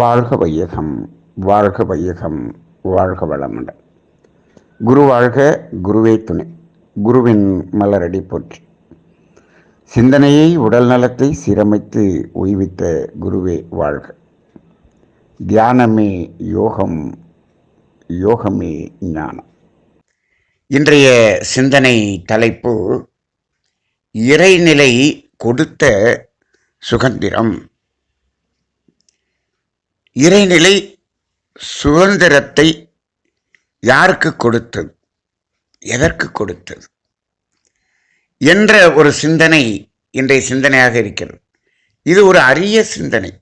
வாழ்க வையகம் வாழ்க வையகம் வாழ்க வளமுடன். குரு வாழ்க குருவே துணை. குருவின் மலரடி போற்றி. சிந்தனையை உடல் நலத்தை சீரமைத்து ஓய்வித்த குருவே வாழ்க. தியானமே யோகம் யோகமே ஞானம். இன்றைய சிந்தனை தலைப்பு இறைநிலை கொடுத்த சுதந்திரம் இறைநிலை சுதந்திரத்தை யாருக்கு கொடுத்தது? எதற்கு கொடுத்தது? என்ற ஒரு சிந்தனை இன்றைய சிந்தனையாக இருக்கிறது. இது ஒரு அரிய சிந்தனை.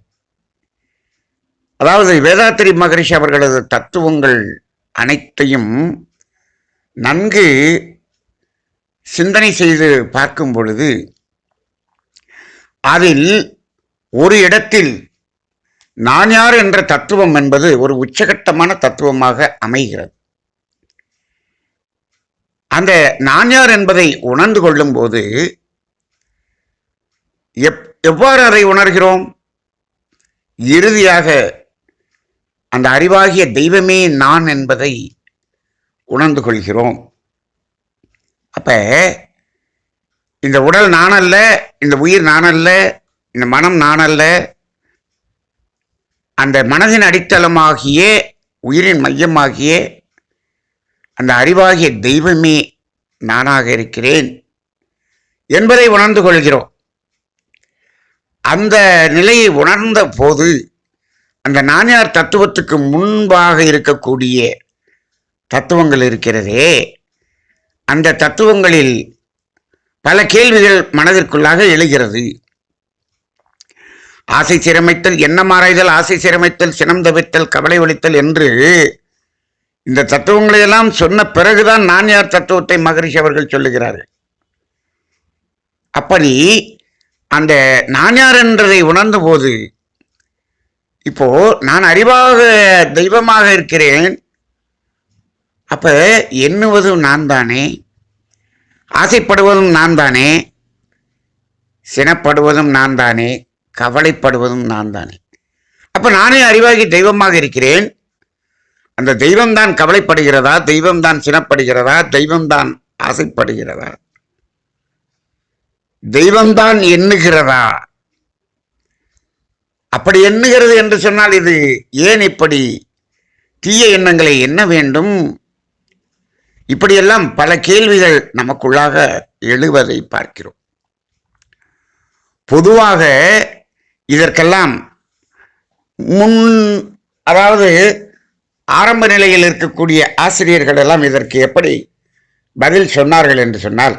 அதாவது வேதாத்திரி மகரிஷி அவர்களது தத்துவங்கள் அனைத்தையும் நன்கு சிந்தனை செய்து பார்க்கும் பொழுது அதில் ஒரு இடத்தில் நான் யார் என்ற தத்துவம் என்பது ஒரு உச்சகட்டமான தத்துவமாக அமைகிறது. அந்த நான் யார் என்பதை உணர்ந்து கொள்ளும் போது எப் எவ்வாறு அதை உணர்கிறோம்? இறுதியாக அந்த அறிவாகிய தெய்வமே நான் என்பதை உணர்ந்து கொள்கிறோம். அப்ப இந்த உடல் நான் அல்ல இந்த உயிர் நான் அல்ல இந்த மனம் நான் அல்ல அந்த மனதின் அடித்தளமாகிய உயிரின் மையமாகிய அந்த அறிவாகிய தெய்வமே நானாக இருக்கிறேன் என்பதை உணர்ந்து கொள்கிறோம். அந்த நிலையை உணர்ந்த போது அந்த நானியார் தத்துவத்துக்கு முன்பாக இருக்கக்கூடிய தத்துவங்கள் இருக்கிறதே. அந்த தத்துவங்களில் பல கேள்விகள் மனதிற்குள்ளாக எழுகிறது. ஆசை சிரமைத்தல் எண்ணம் ஆராய்தல் ஆசை சிரமைத்தல் சினம் தவிர்த்தல் கவலை ஒழித்தல் என்று இந்த தத்துவங்களை எல்லாம் சொன்ன பிறகுதான் நான் யார் தத்துவத்தை மகரிஷி அவர்கள் சொல்லுகிறார்கள். அப்படி அந்த நான் யார் என்றதை உணர்ந்த போது இப்போ நான் அறிவாக தெய்வமாக இருக்கிறேன். அப்ப எண்ணுவதும் நான் தானே ஆசைப்படுவதும் நான் தானே சினப்படுவதும் நான் தானே கவலைப்படுவதும் நான் தானே அப்போ நானே அறிவாகி தெய்வமாக இருக்கிறேன். அந்த தெய்வம் தான் கவலைப்படுகிறதா? தெய்வம் தான் சினப்படுகிறதா? தெய்வம் தான் ஆசைப்படுகிறதா? தெய்வம் தான் எண்ணுகிறதா? அப்படி எண்ணுகிறது என்று சொன்னால் இது ஏன் இப்படி தீய எண்ணங்களை எண்ண வேண்டும்? இப்படியெல்லாம் பல கேள்விகள் நமக்குள்ளாக எழுவதை பார்க்கிறோம். பொதுவாக இதற்கெல்லாம் முன் அதாவது ஆரம்ப நிலையில் இருக்கக்கூடிய ஆசிரியர்கள் எல்லாம் இதற்கு எப்படி பதில் சொன்னார்கள் என்று சொன்னால்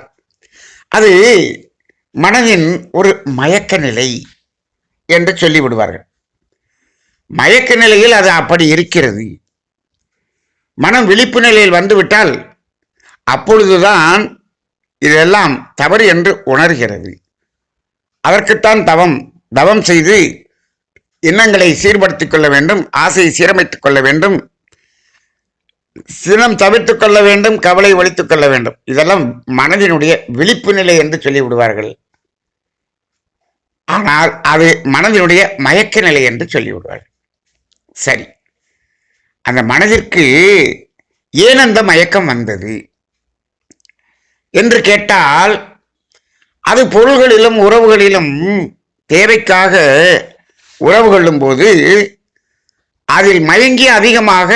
அது மனதின் ஒரு மயக்க நிலை என்று சொல்லிவிடுவார்கள். மயக்க நிலையில் அது அப்படி இருக்கிறது. மனம் விழிப்பு நிலையில் வந்துவிட்டால் அப்பொழுதுதான் இதெல்லாம் தவறு என்று உணர்கிறது. அதற்குத்தான் தவம் தவம் செய்து எண்ணங்களை சீர்படுத்திக் கொள்ள வேண்டும் ஆசையை சீரமைத்துக் கொள்ள வேண்டும் சினம் தவிர்த்து கொள்ள வேண்டும் கவலை ஒழித்துக் கொள்ள வேண்டும். இதெல்லாம் மனதினுடைய விழிப்பு நிலை என்று சொல்லிவிடுவார்கள். ஆனால் அது மனதினுடைய மயக்க நிலை என்று சொல்லிவிடுவார்கள். சரி. அந்த மனதிற்கு ஏன் அந்த மயக்கம் வந்தது? என்று கேட்டால் அது பொருள்களிலும் உறவுகளிலும் தேவைக்காக உறவு கொள்ளும் போது அதில் மயங்கி அதிகமாக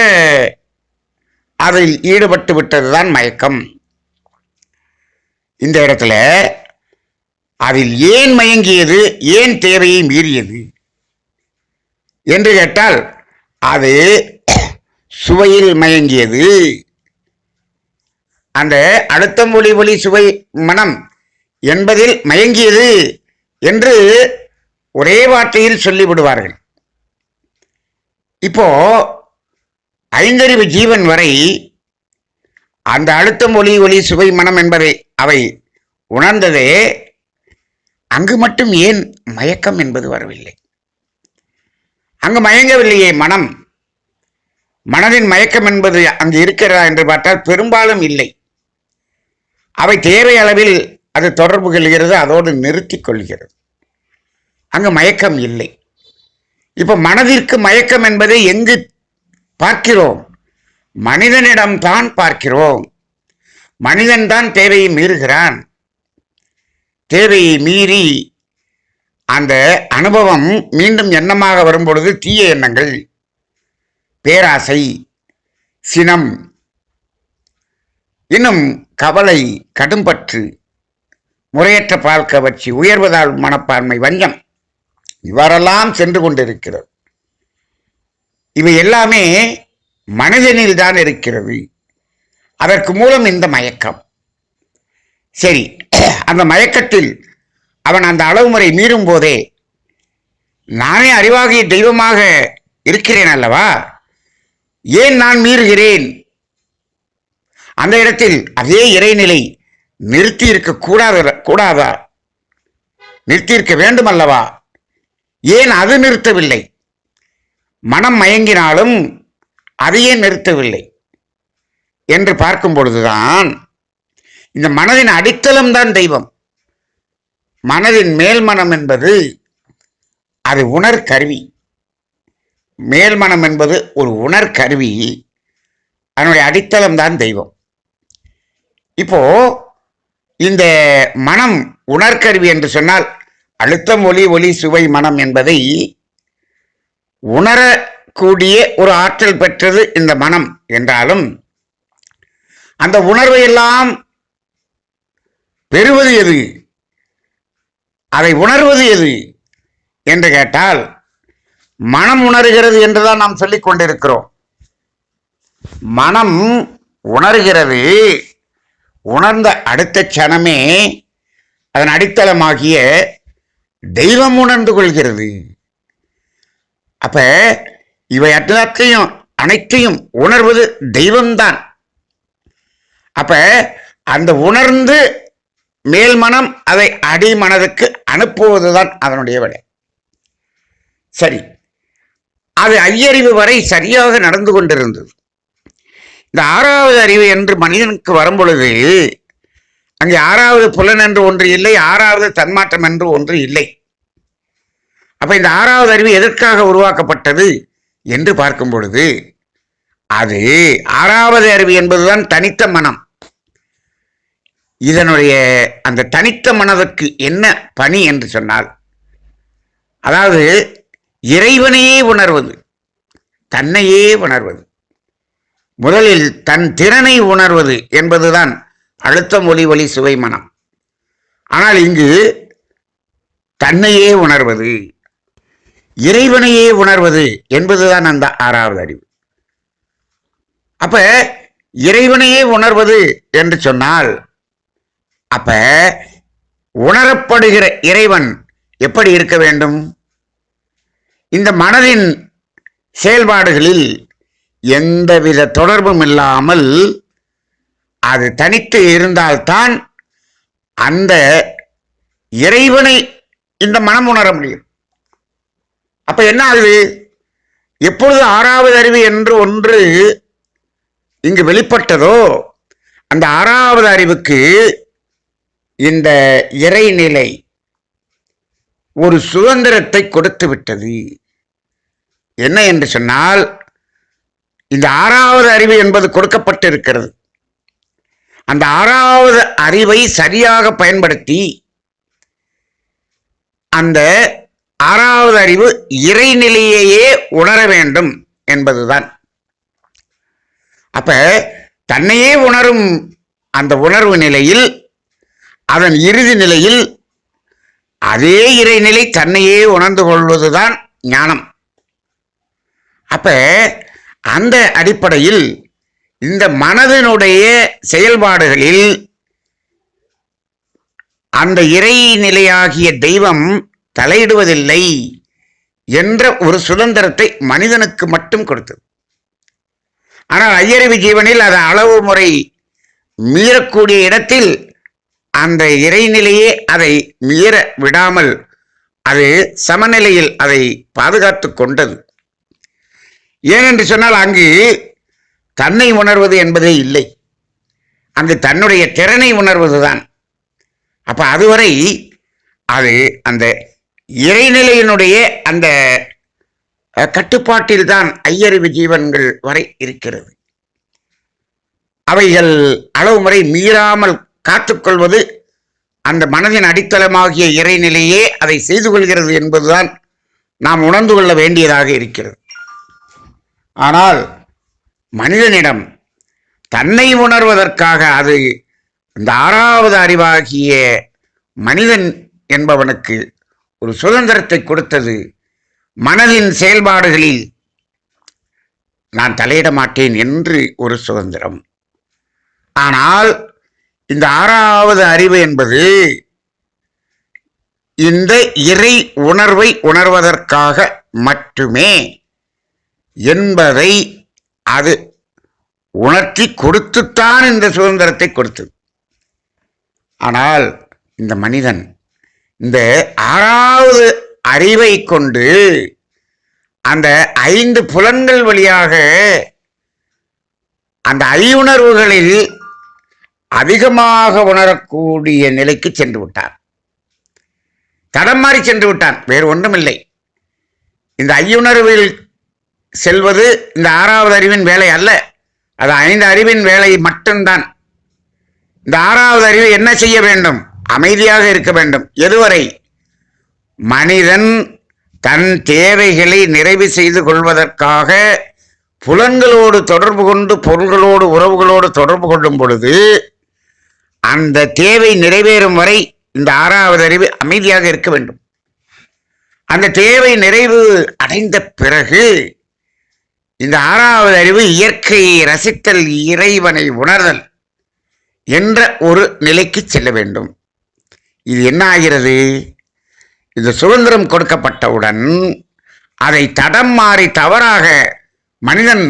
அதில் ஈடுபட்டு விட்டதுதான் மயக்கம். இந்த இடத்துல அதில் ஏன் மயங்கியது ஏன் தேவையை மீறியது என்று கேட்டால் அது சுவையில் மயங்கியது. அந்த அழுத்தம் ஒளி ஒளி சுவை மனம் என்பதில் மயங்கியது என்று ஒரே வார்த்தையில் சொல்லிவிடுவார்கள். இப்போ ஐந்தறிவு ஜீவன் வரை அந்த அழுத்தம் ஒளி ஒளி சுவை மனம் என்பதை அவை உணர்ந்ததே அங்கு மட்டும் ஏன் மயக்கம் என்பது வரவில்லை. அங்கு மயங்கவில்லையே மனம். மனதின் மயக்கம் என்பது அங்கு இருக்கிறதா என்று பார்த்தால் பெரும்பாலும் இல்லை. அவை தேவை அளவில் அது தொடர்பு கொள்கிறது அதோடு நிறுத்திக் கொள்கிறது. அங்கு மயக்கம் இல்லை. இப்ப மனதிற்கு மயக்கம் என்பதை எங்கு பார்க்கிறோம்? மனிதனிடம்தான் பார்க்கிறோம். மனிதன்தான் தேவையை மீறுகிறான். தேவையை மீறி அந்த அனுபவம் மீண்டும் எண்ணமாக வரும்பொழுது தீய எண்ணங்கள் பேராசை சினம் இன்னும் கவலை கடும்பற்று முறையற்ற பால் கவர்ச்சி உயர்வதால் மனப்பான்மை வஞ்சம் இவ்வாறெல்லாம் சென்று கொண்டிருக்கிறது. இவை எல்லாமே மனிதனில் தான் இருக்கிறது. அதற்கு மூலம் இந்த மயக்கம். சரி அந்த மயக்கத்தில் அவன் அந்த அளவு முறை மீறும் போதே நானே அறிவாகிய தெய்வமாக இருக்கிறேன் அல்லவா? ஏன் நான் மீறுகிறேன்? அந்த இடத்தில் அதே இறைநிலை நிறுத்தி இருக்க கூடாத கூடாதா? நிறுத்தி இருக்க வேண்டும் அல்லவா? ஏன் அது நிறுத்தவில்லை? மனம் மயங்கினாலும் அதையே நிறுத்தவில்லை என்று பார்க்கும் பொழுதுதான் இந்த மனதின் அடித்தளம் தான் தெய்வம். மனதின் மேல் மனம் என்பது அது உணர் கருவி மேல் மனம் என்பது ஒரு உணர் கருவி அதனுடைய அடித்தளம் தான் தெய்வம். இப்போ இந்த மனம் உணர்கருவி என்று சொன்னால் அழுத்தம் ஒளி ஒளி சுவை மனம் என்பதை உணரக்கூடிய ஒரு ஆற்றல் பெற்றது இந்த மனம் என்றாலும் அந்த உணர்வை எல்லாம் பெறுவது எது? அதை உணர்வது எது என்று கேட்டால் மனம் உணர்கிறது என்றுதான் நாம் சொல்லிக் கொண்டிருக்கிறோம். மனம் உணர்கிறது உணர்ந்த அடுத்த க்ஷணமே அதன் அடித்தளமாகிய தெய்வம் உணர்ந்து கொள்கிறது. அப்ப இவை அத்தையும் அனைத்தையும் உணர்வது தெய்வம்தான். அப்ப அந்த உணர்ந்து மேல் மனம் அதை அடி மனதுக்கு அனுப்புவதுதான் அதனுடைய வேலை சரி. அது ஐயறிவு வரை சரியாக நடந்து கொண்டிருந்தது. இந்த ஆறாவது அறிவு என்று மனிதனுக்கு வரும்பொழுது அங்கே ஆறாவது புலன் என்று ஒன்று இல்லை ஆறாவது தன்மாற்றம் என்று ஒன்று இல்லை. அப்ப இந்த ஆறாவது அறிவு எதற்காக உருவாக்கப்பட்டது என்று பார்க்கும் பொழுது அது ஆறாவது அறிவு என்பதுதான் தனித்த மனம். இதனுடைய அந்த தனித்த மனதுக்கு என்ன பணி என்று சொன்னால் அதாவது இறைவனையே உணர்வது தன்னையே உணர்வது முதலில் தன் திறனை உணர்வது என்பதுதான் அழுத்தம் ஒளி ஒளி சுவை மனம். ஆனால் இங்கு தன்னையே உணர்வது இறைவனையே உணர்வது என்பதுதான் அந்த ஆறாவது அறிவு. அப்ப இறைவனையே உணர்வது என்று சொன்னால் அப்ப உணரப்படுகிற இறைவன் எப்படி இருக்க வேண்டும்? இந்த மனதின் செயல்பாடுகளில் எந்தவித தொடர்பும் இல்லாமல் அது தனித்து இருந்தால்தான் அந்த இறைவனை இந்த மனம் உணர முடியும். அப்ப என்ன ஆகுது? எப்பொழுது ஆறாவது அறிவு என்று ஒன்று இங்கு வெளிப்பட்டதோ அந்த ஆறாவது அறிவுக்கு இந்த இறைநிலை ஒரு சுதந்திரத்தை கொடுத்து விட்டது. என்ன என்று சொன்னால் இந்த ஆறாவது அறிவு என்பது கொடுக்கப்பட்டிருக்கிறது. அந்த ஆறாவது அறிவை சரியாக பயன்படுத்தி அந்த ஆறாவது அறிவு இறைநிலையையே உணர வேண்டும் என்பதுதான். அப்ப தன்னையே உணரும் அந்த உணர்வு நிலையில் அதன் இறுதி நிலையில் அதே இறைநிலை தன்னையே உணர்ந்து கொள்வதுதான் ஞானம். அப்ப அந்த அடிப்படையில் இந்த மனதினுடைய செயல்பாடுகளில் அந்த இறை நிலையாகிய தெய்வம் தலையிடுவதில்லை என்ற ஒரு சுதந்திரத்தை மனிதனுக்கு மட்டும் கொடுத்தது. ஆனால் ஐயறிவு ஜீவனில் அது அளவு முறை மீறக்கூடிய இடத்தில் அந்த இறைநிலையே அதை மீற விடாமல் அது சமநிலையில் அதை பாதுகாத்து கொண்டது. ஏனென்று சொன்னால் அங்கு தன்னை உணர்வது என்பதே இல்லை. அங்கு தன்னுடைய திறனை உணர்வதுதான். அப்ப அதுவரை அது அந்த இறைநிலையினுடைய அந்த கட்டுப்பாட்டில்தான் ஐயறிவு ஜீவன்கள் வரை இருக்கிறது. அவைகள் அளவு முறை மீறாமல் காத்துக்கொள்வது அந்த மனதின் அடித்தளமாகிய இறைநிலையே அதை செய்து கொள்கிறது என்பதுதான் நாம் உணர்ந்து கொள்ள வேண்டியதாக இருக்கிறது. ஆனால் மனிதனிடம் தன்னை உணர்வதற்காக அது இந்த ஆறாவது அறிவாகிய மனிதன் என்பவனுக்கு ஒரு சுதந்திரத்தை கொடுத்தது. மனதின் செயல்பாடுகளில் நான் தலையிட மாட்டேன் என்று ஒரு சுதந்திரம். ஆனால் இந்த ஆறாவது அறிவு என்பது இந்த இறை உணர்வை உணர்வதற்காக மட்டுமே என்பதை அது உணர்த்தி கொடுத்துத்தான் இந்த சுதந்திரத்தை கொடுத்தது. ஆனால் இந்த மனிதன் இந்த ஆறாவது அறிவை கொண்டு அந்த ஐந்து புலன்கள் வழியாக அந்த ஐயுணர்வுகளில் அதிகமாக உணரக்கூடிய நிலைக்கு சென்று விட்டார். தடம் மாறி சென்று விட்டான். வேறு ஒன்றுமில்லை. இந்த ஐயுணர்வில் செல்வது இந்த ஆறாவது அறிவின் வேலை அல்ல. அது ஐந்து அறிவின் வேலை மட்டும்தான். இந்த ஆறாவது அறிவு என்ன செய்ய வேண்டும்? அமைதியாக இருக்க வேண்டும். எதுவரை? மனிதன் தன் தேவைகளை நிறைவு செய்து கொள்வதற்காக புலன்களோடு தொடர்பு கொண்டு பொருள்களோடு உறவுகளோடு தொடர்பு கொள்ளும் பொழுது அந்த தேவை நிறைவேறும் வரை இந்த ஆறாவது அறிவு அமைதியாக இருக்க வேண்டும். அந்த தேவை நிறைவு அடைந்த பிறகு இந்த ஆறாவது அறிவு இயற்கையை ரசித்தல் இறைவனை உணர்தல் என்ற ஒரு நிலைக்கு செல்ல வேண்டும். இது என்ன ஆகிறது? இந்த சுதந்திரம் கொடுக்கப்பட்டவுடன் அதை தடம் மாறி தவறாக மனிதன்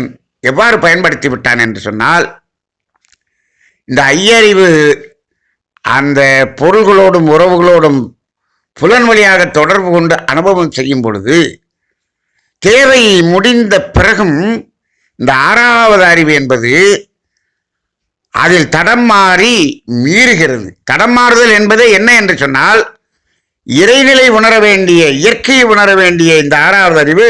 எவ்வாறு பயன்படுத்தி விட்டான் என்று சொன்னால் இந்த ஐயறிவு அந்த பொருள்களோடும் உறவுகளோடும் புலன் வழியாக தொடர்பு கொண்டு அனுபவம் செய்யும் பொழுது தேவை முடிந்த பிறகும் இந்த ஆறாவது அறிவு என்பது அதில் தடம் மாறி மீறுகிறது. தடம் மாறுதல் என்பதே என்ன என்று சொன்னால் இறைநிலை உணர வேண்டிய இயற்கையை உணர வேண்டிய இந்த ஆறாவது அறிவு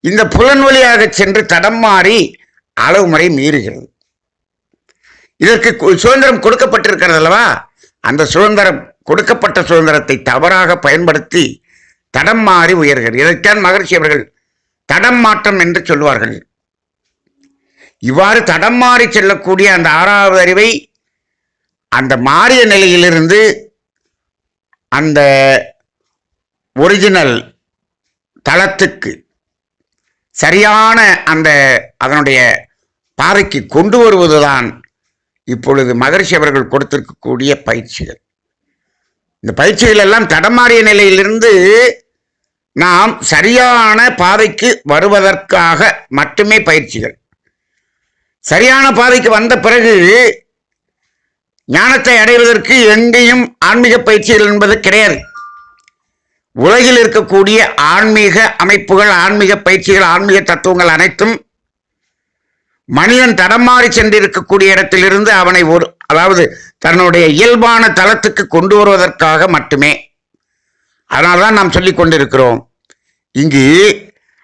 இந்த புலன் வழியாக சென்று தடம் மாறி அளவு முறை மீறுகிறது. இதற்கு சுதந்திரம் கொடுக்கப்பட்டிருக்கிறது அல்லவா? அந்த சுதந்திரம் கொடுக்கப்பட்ட சுதந்திரத்தை தவறாக பயன்படுத்தி தடம் மாறி உயர்கிறது. இதைத்தான் மகர்ஷி அவர்கள் தடம் மாற்றம் என்று சொல்வார்கள். இவ்வாறு தடம் மாறி செல்லக்கூடிய அந்த ஆறாவது அறிவை அந்த மாறிய நிலையிலிருந்து அந்த ஒரிஜினல் தளத்துக்கு சரியான அந்த அதனுடைய பாதைக்கு கொண்டு வருவதுதான் இப்பொழுது மகர்ஷி அவர்கள் கொடுத்திருக்கக்கூடிய பயிற்சிகள். இந்த பயிற்சிகள் எல்லாம் தடமாறிய நிலையிலிருந்து நாம் சரியான பாதைக்கு வருவதற்காக மட்டுமே பயிற்சிகள். சரியான பாதைக்கு வந்த பிறகு ஞானத்தை அடைவதற்கு எங்கேயும் ஆன்மீக பயிற்சிகள் என்பது கிடையாது. உலகில் இருக்கக்கூடிய ஆன்மீக அமைப்புகள் ஆன்மீக பயிற்சிகள் ஆன்மீக தத்துவங்கள் அனைத்தும் மனிதன் தடமாறி சென்றிருக்கக்கூடிய இடத்திலிருந்து அவனை ஒரு அதாவது தன்னுடைய இயல்பான தளத்துக்கு கொண்டு வருவதற்காக மட்டுமே அதனால்தான் நாம் சொல்லிக் கொண்டிருக்கிறோம். இங்கு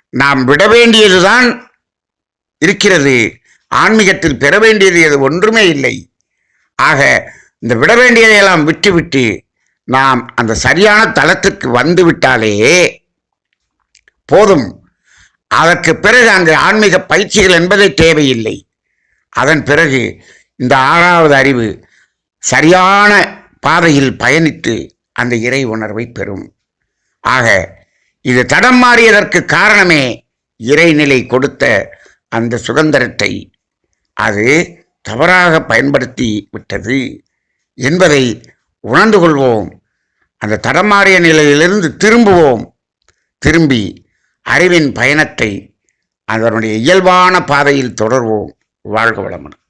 நாம் விட வேண்டியதுதான் இருக்கிறது. ஆன்மீகத்தில் பெற வேண்டியது எது? ஒன்றுமே இல்லை. ஆக இந்த விட வேண்டியதையெல்லாம் விட்டுவிட்டு நாம் அந்த சரியான தளத்திற்கு வந்துவிட்டாலே போதும். அதற்கு பிறகு அங்கு ஆன்மீக பயிற்சிகள் என்பதே தேவையில்லை. அதன் பிறகு இந்த ஆறாவது அறிவு சரியான பாதையில் பயணித்து அந்த இறை உணர்வை பெறும். ஆக இது தடம் மாறியதற்கு காரணமே இறைநிலை கொடுத்த அந்த சுதந்திரத்தை. அது தவறாக பயன்படுத்தி விட்டது என்பதை உணர்ந்து கொள்வோம். அந்த தடமாறிய நிலையிலிருந்து திரும்புவோம். திரும்பி அறிவின் பயணத்தை அதனுடைய இயல்பான பாதையில் தொடர்வோம். வாழ்க வளமுடன்.